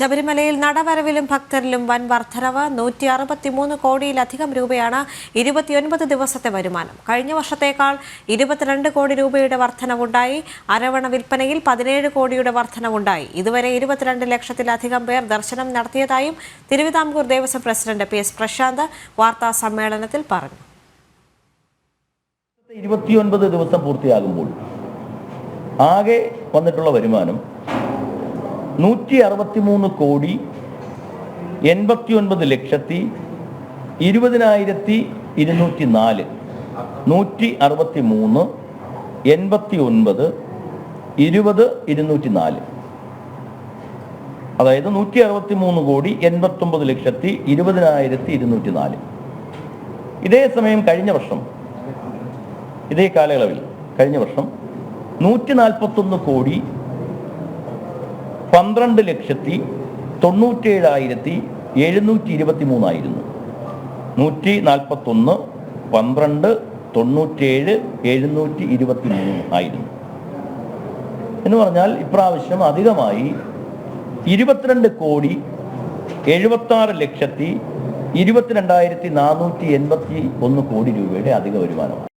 ശബരിമലയിൽ നടവരവിലും ഭക്തരിലും വൻ വർധനവ്. നൂറ്റി അറുപത്തിമൂന്ന് കോടിയിലധികം രൂപയാണ് ഇരുപത്തിയൊൻപത് ദിവസത്തെ വരുമാനം. കഴിഞ്ഞ വർഷത്തേക്കാൾ ഇരുപത്തിരണ്ട് കോടി രൂപയുടെ വർധനവുണ്ടായി. അരവണ വിൽപ്പനയിൽ പതിനേഴ് കോടിയുടെ വർധനവുണ്ടായി. ഇതുവരെ ഇരുപത്തിരണ്ട് ലക്ഷത്തിലധികം പേർ ദർശനം നടത്തിയതായും Thiruvithamkoor Devaswom president P S Prashanth വാർത്താ സമ്മേളനത്തിൽ പറഞ്ഞു. ഇരുപത്തിയൊൻപത് ദിവസം പൂർത്തിയാകുമ്പോൾ ആകെ വന്നിട്ടുള്ള വരുമാനം നൂറ്റി അറുപത്തി മൂന്ന് കോടി എൺപത്തി ഒൻപത് ലക്ഷത്തി ഇരുപതിനായിരത്തി ഇരുന്നൂറ്റി നാല് നൂറ്റി അറുപത്തി മൂന്ന് എൺപത്തി ഒൻപത് ഇരുപത് ഇരുന്നൂറ്റി നാല് അതായത് നൂറ്റി അറുപത്തി മൂന്ന് കോടി എൺപത്തൊമ്പത് ലക്ഷത്തി ഇരുപതിനായിരത്തി ഇരുന്നൂറ്റി നാല് ഇതേ സമയം കഴിഞ്ഞ വർഷം ഇതേ കാലയളവിൽ കഴിഞ്ഞ വർഷം നൂറ്റി നാൽപ്പത്തൊന്ന് കോടി പന്ത്രണ്ട് ലക്ഷത്തി തൊണ്ണൂറ്റേഴായിരത്തി എഴുന്നൂറ്റി ഇരുപത്തി മൂന്നായിരുന്നു നൂറ്റി നാൽപ്പത്തൊന്ന് പന്ത്രണ്ട് തൊണ്ണൂറ്റേഴ് എഴുന്നൂറ്റി ഇരുപത്തി മൂന്ന് ആയിരുന്നു. എന്ന് പറഞ്ഞാൽ ഇപ്രാവശ്യം അധികമായി ഇരുപത്തിരണ്ട് കോടി എഴുപത്തി ആറ് ലക്ഷത്തി ഇരുപത്തിരണ്ടായിരത്തി നാനൂറ്റി എൺപത്തി ഒന്ന് കോടി രൂപയുടെ അധിക വരുമാനമാണ്.